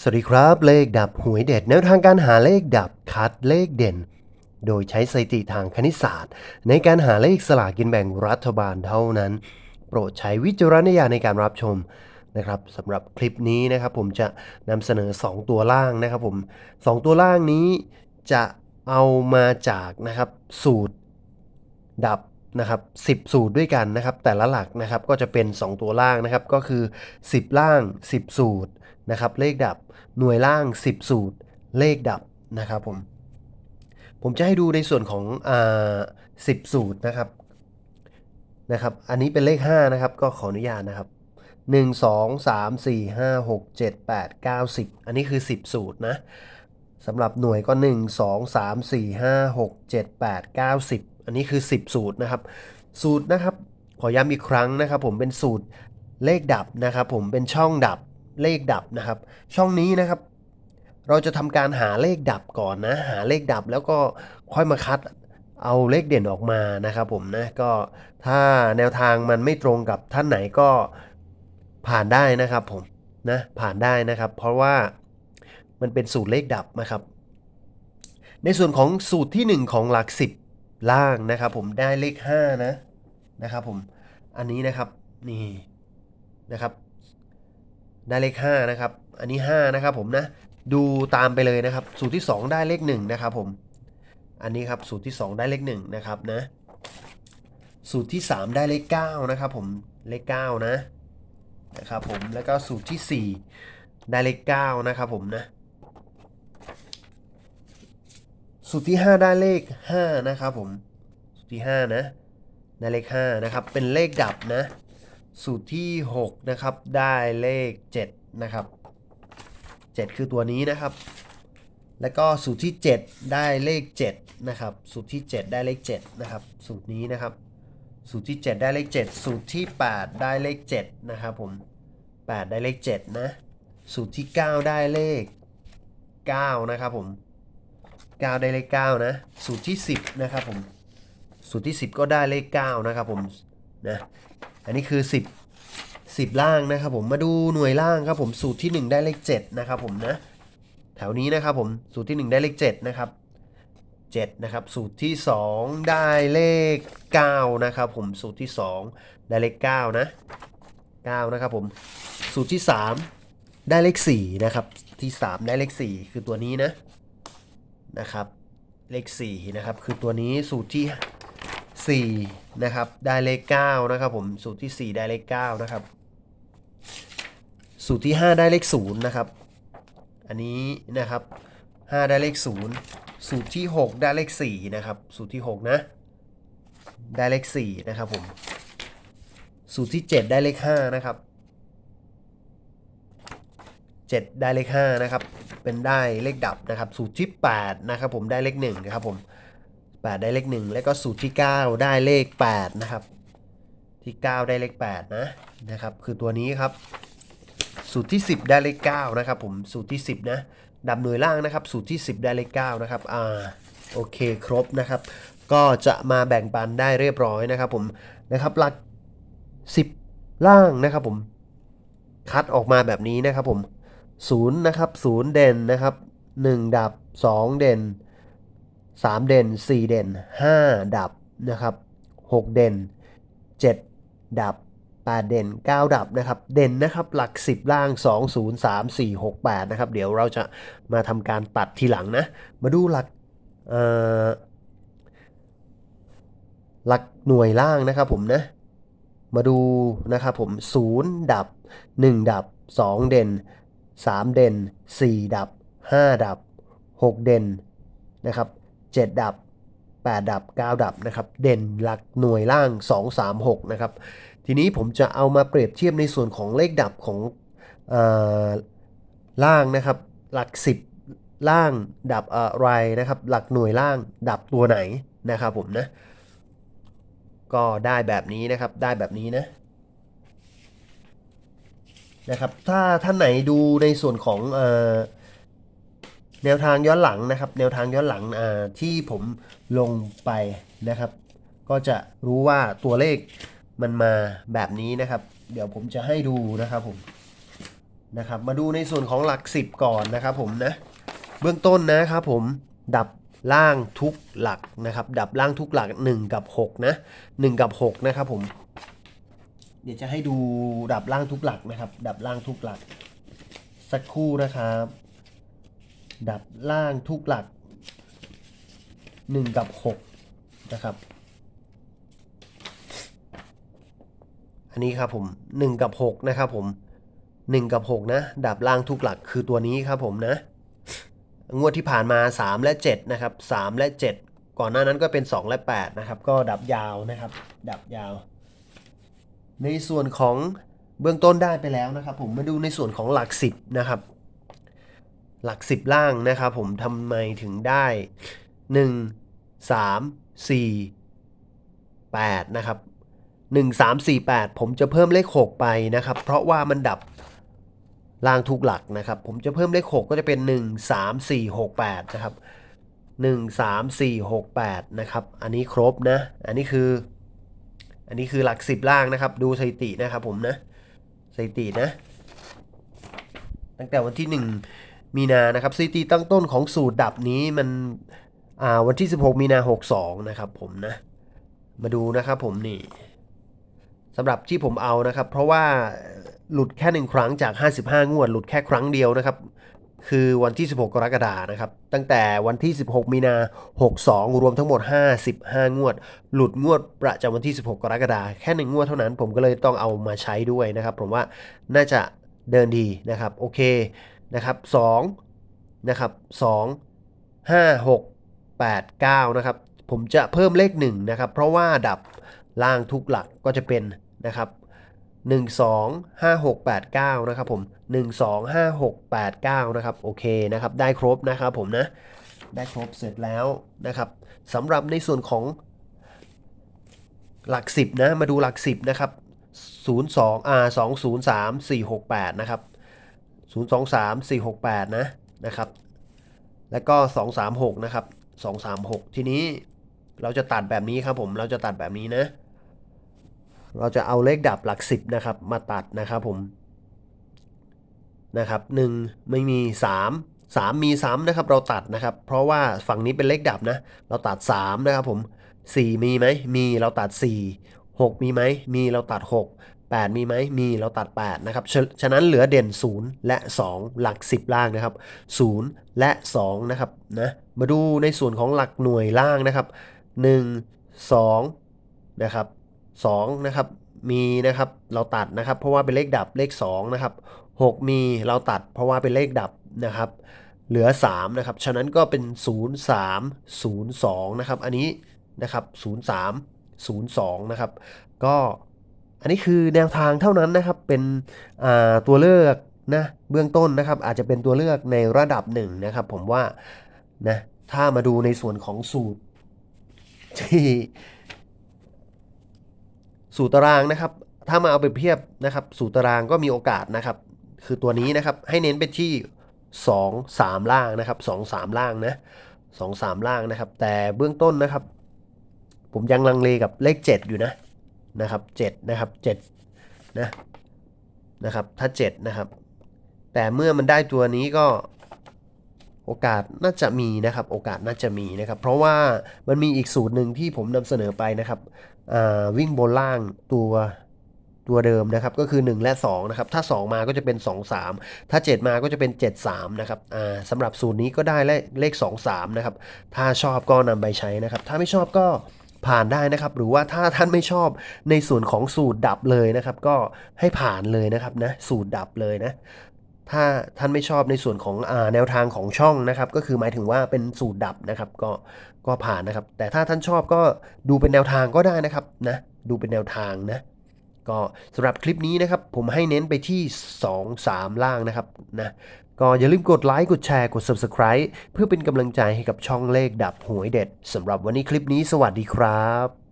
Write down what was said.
สวัสดีครับ เลขดับหวยเด็ดแนวทางการหาเลขดับคัดเลขเด่น โดยใช้สถิติทางคณิตศาสตร์ ในการหาเลขสลากกินแบ่งรัฐบาลเท่านั้น โปรดใช้วิจารณญาณในการรับชมนะครับสำหรับคลิปนี้นะครับ ผมจะนำเสนอ 2 ตัวล่างนะครับผม 2 ตัวล่างนี้จะเอามาจากนะครับสูตรดับนะครับ10 สูตรด้วยกันนะครับ แต่ละหลักนะครับก็จะเป็น 2 ตัวล่างนะครับก็คือ 10 ล่าง 10 สูตร นะครับเลขดับหน่วยล่าง 10 สูตร เลขดับนะครับผมผมจะให้ดูในส่วนของอ่า10สูตรนะครับนะครับ อันนี้เป็นเลข 5 นะครับ ก็ขออนุญาตนะครับ 1 2 3 4 5 6 7 8 9 10 อันนี้คือ 10 สูตรนะสำหรับหน่วยก็ 1 2 3 4 5 6 7 8 9 10 อันนี้คือ 10 สูตรนะครับ สูตรนะครับ ขอย้ำอีกครั้งนะครับ ผมเป็นสูตรเลขดับนะครับ ผมเป็นช่องดับ เลขดับนะครับ ช่องนี้นะครับ เราจะทำการหาเลขดับก่อนนะ หาเลขดับแล้วก็ค่อยมาคัดเอาเลขเด่นออกมานะครับผมนะก็ถ้าแนวทางมันไม่ตรงกับท่านไหนก็ผ่านได้นะครับผมนะผ่านได้นะครับ เพราะว่ามันเป็นสูตรเลขดับนะครับ ในส่วนของสูตรที่ 1 ของหลัก 10 ล่างนะครับ ผมได้เลข5นะนะครับผมอันนี้นะครับนี่นะครับ ได้เลข5นะครับ อันนี้5นะครับผมนะ ดูตามไปเลยนะครับ สูตรที่ 2 ได้เลข1นะครับผม อันนี้ครับสูตรที่ 2 ได้เลข1นะครับนะ สูตรที่ 3 ได้เลข9นะครับผม เลข9นะ นะครับผม แล้วก็สูตรที่ 4 ได้เลข9นะครับผมนะ สูตรที่ 5 ได้เลข5นะครับผม สูตรที่5นะ ได้เลข5นะครับ เป็นเลขดับนะ สูตรที่ 6 นะครับ ได้เลข 7 นะครับ 7 คือตัวนี้นะครับ แล้วก็สูตรที่ 7 ได้เลข 7 นะครับ สูตรที่ 7 ได้เลข 7 นะครับ สูตรนี้นะครับ สูตรที่ 7 ได้เลข 7 สูตรที่ 8 ได้เลข 7 นะครับผม 8 ได้เลข 7 นะ สูตรที่ 9 ได้เลข 9 นะครับผม 9 ได้เลข 9 นะ สูตรที่ 10 นะครับผม สูตรที่ 10 ก็ได้เลข 9 นะครับผม นะ อันนี้คือ 10 10 ล่างนะครับผมมาดูหน่วยล่างครับผมสูตรที่ 1 ได้เลข7นะครับผมนะแถวนี้นะครับผมสูตรที่ 1 ได้เลข7นะครับ7นะครับสูตรที่ 2 ได้เลข9นะครับผมสูตรที่ 2 ได้เลข9นะ9นะครับผมสูตรที่ 3 ได้เลข4นะครับที่ 3 ได้เลข 4 คือตัวนี้นะนะครับเลข4นะครับคือตัวนี้สูตรที่ 4 นะครับ ได้เลข9นะครับผม สูตรที่ 4 ได้เลข9นะครับ สูตรที่ 5 ได้เลข0นะครับ อันนี้นะครับ 5 ได้เลข0สูตรที่ 6 ได้เลข4นะครับ สูตรที่ 6 นะ ได้เลข4นะครับผม สูตรที่ 7 ได้เลข5นะครับ 7 ได้เลข5นะครับ เป็นได้เลขดับนะครับ สูตรที่ 8 นะครับผม ได้เลข1นะครับผม 8 ได้เลข 1 แล้วก็สูตรที่ 9 ได้เลข 8 นะครับ ที่ 9 ได้เลข 8 นะนะครับ คือตัวนี้ครับ สูตรที่ 10 ได้เลข 9 นะครับ ผมสูตรที่ 10 นะดับหน่วยล่างนะครับ สูตรที่ 10 ได้เลข 9 นะครับอ่าโอเคครบนะครับ ก็จะมาแบ่งปันได้เรียบร้อยนะครับผมนะครับหลัก 10 ล่างนะครับผมคัดออกมาแบบนี้นะครับผม0นะครับ0เด่นนะครับ 1 ดับ 2 เด่น 3 เด่น 4 เด่น 5 ดับนะครับ 6 เด่น 7 ดับ 8 เด่น 9 ดับนะครับ เด่นนะครับหลัก 10 ล่าง 2 0 3 4 6 8 นะครับ เดี๋ยวเราจะมาทำการตัดทีหลังนะ มาดูหลักหลักหน่วยล่างนะครับผมนะ มาดูนะครับผม 0 ดับ 1 ดับ 2 เด่น 3 เด่น 4 ดับ 5 ดับ 6 เด่นนะครับ 7 ดับ 8 ดับ 9 ดับนะครับ เด่นหลักหน่วยล่าง 2 3 6 นะครับ ทีนี้ผมจะเอามาเปรียบเทียบในส่วนของเลขดับของออล่างนะครับ หลัก 10 ล่างดับอะไรนะครับ หลักหน่วยล่างดับตัวไหนนะครับผมนะ ก็ได้แบบนี้นะครับ ได้แบบนี้นะนะครับ ถ้าท่านไหนดูในส่วนของอ แนวทางย้อนหลังนะครับ แนวทางย้อนหลังที่ผมลงไปนะครับ ก็จะรู้ว่าตัวเลขมันมาแบบนี้นะครับ เดี๋ยวผมจะให้ดูนะครับผมนะครับมาดูในส่วนของหลัก 10 ก่อนนะครับผมนะเบื้องต้นนะครับผมดับล่างทุกหลักนะครับ ดับล่างทุกหลัก 1 กับ 6 นะ 1 กับ 6 นะครับผม เดี๋ยวจะให้ดูดับล่างทุกหลักนะครับ ดับล่างทุกหลัก สักครู่นะครับ ดับล่างทุกหลัก 1 กับ 6 นะครับ อันนี้ครับผม 1 กับ 6 นะครับผม 1 กับ 6 นะ ดับล่างทุกหลักคือตัวนี้ครับผมนะ งวดที่ผ่านมา 3 และ 7 นะครับ 3 และ 7 ก่อนหน้านั้นก็เป็น 2 และ 8 นะครับ ก็ดับยาวนะครับ ดับยาว ในส่วนของเบื้องต้นได้ไปแล้วนะครับ ผมมาดูในส่วนของหลัก 10 นะครับ หลัก 10 ล่างนะครับผมทำไมถึงได้ 1 3 4 8 นะครับ 1 3 4 8 ผมจะเพิ่มเลข 6 ไปนะครับ เพราะว่ามันดับล่างทุกหลักนะครับ ผมจะเพิ่มเลข 6 ก็จะเป็น 1 3 4 6 8 นะครับ 1 3 4 6 8 นะครับ อันนี้ครบนะ อันนี้คือ อันนี้คือหลัก 10 ล่างนะครับ ดูสถิตินะครับผมนะ สถิตินะ ตั้งแต่วันที่ 1 มีนานะครับสถิติตั้งต้นของสูตรดับนี้มันอ่าวันที่ 16 มีนา 62 นะครับผมนะ มาดูนะครับผมนี่สำหรับที่ผมเอานะครับ เพราะว่าหลุดแค่หนึ่งครั้งจาก 55 งวด หลุดแค่ครั้งเดียวนะครับ คือวันที่ 16 กรกฎานะครับ ตั้งแต่วันที่ 16 มีนา 62 รวมทั้งหมด 55 งวด หลุดงวดประจำวันที่ 16 กรกฎาแค่หนึ่งงวดเท่านั้น ผมก็เลยต้องเอามาใช้ด้วยนะครับ ผมว่าน่าจะเดินดีนะครับ โอเค นะครับ2นะครับ2 5 6 8 9นะครับผมจะเพิ่มเลข1นะครับเพราะว่าดับล่างทุกหลักก็จะเป็นนะครับ1 2 5 6 8 9นะครับผม1 2 5 6 8 9นะครับโอเคนะครับได้ครบนะครับผมนะได้ครบเสร็จแล้วนะครับสำหรับในส่วนของหลัก 10นะมาดูหลัก 10นะครับ02 R 203 468นะครับ 023 468 นะนะครับ แล้วก็ 236 นะครับ 236 ทีนี้เราจะตัดแบบนี้ครับผม เราจะตัดแบบนี้นะ เราจะเอาเลขดับหลัก 10 นะครับ มาตัดนะครับผม นะครับ 1 ไม่มี 3 3 มีซ้ำนะครับ เราตัดนะครับ เพราะว่าฝั่งนี้เป็นเลขดับนะ เราตัด 3 นะครับผม 4 มีไหม มี เราตัด 4 6 มีไหม มี เราตัด 6 8 มีไหมมีเราตัด 8 นะครับฉะฉะนั้นเหลือเด่น 0 และ 2 หลัก 10 ล่างนะครับ 0 และ 2 นะครับนะมาดูในส่วนของหลักหน่วยล่างนะครับ 1 2 นะครับ 2 นะครับ มีนะครับเราตัดนะครับ เพราะว่าเป็นเลขดับเลข 2 นะครับ 6 มีเราตัด เพราะว่าเป็นเลขดับนะครับเหลือ 3 นะครับ ฉะนั้นก็เป็น 0 3 0 2 นะครับ อันนี้นะครับ 0 3 0 2 นะครับ ก็ อันนี้คือแนวทางเท่านั้นนะครับ เป็นตัวเลือกนะเบื้องต้นนะครับอาจจะเป็นตัวเลือกในระดับหนึ่งนะครับ ผมว่านะถ้ามาดูในส่วนของสูตรที่สูตรตารางนะครับ ถ้ามาเอาไปเทียบนะครับ สูตรตารางก็มีโอกาสนะครับ คือตัวนี้นะครับให้เน้นไปที่ 2 3 ล่างนะครับ 2 3 ล่างนะ2 3 ล่างนะครับ แต่เบื้องต้นนะครับ ผมยังลังเลกับเลข 7 อยู่นะ นะครับ7นะครับ7นะนะครับถ้า 7 นะครับ แต่เมื่อมันได้ตัวนี้ก็โอกาสน่าจะมีนะครับ โอกาสน่าจะมีนะครับ เพราะว่ามันมีอีกสูตรหนึ่งที่ผมนำเสนอไปนะครับวิ่งบนล่างตัวตัวเดิมนะครับ ก็คือ 1 และ2นะครับ ถ้า 2 มาก็จะเป็น 2 3 ถ้า 7 มาก็จะเป็น 7 3 นะครับสำหรับสูตรนี้ก็ได้เลขเลข2 3 นะครับ ถ้าชอบก็นำไปใช้นะครับ ถ้าไม่ชอบก็ ผ่านได้นะครับ หรือว่าถ้าท่านไม่ชอบในส่วนของสูตรดับเลยนะครับ ก็ให้ผ่านเลยนะครับนะสูตรดับเลยนะถ้าท่านไม่ชอบในส่วนของอแนวทางของช่องนะครับ ก็คือหมายถึงว่าเป็นสูตรดับนะครับก็ก็ผ่านนะครับ แต่ถ้าท่านชอบก็ดูเป็นแนวทางก็ได้นะครับนะดูเป็นแนวทางนะก็สำหรับคลิปนี้นะครับ ผมให้เน้นไปที่ 2 3 ล่างนะครับนะ ก็อย่าลืมกดไลค์ กดแชร์ กด Subscribe เพื่อเป็นกำลังใจให้กับช่องเลขดับหวยเด็ดสำหรับวันนี้คลิปนี้สวัสดีครับ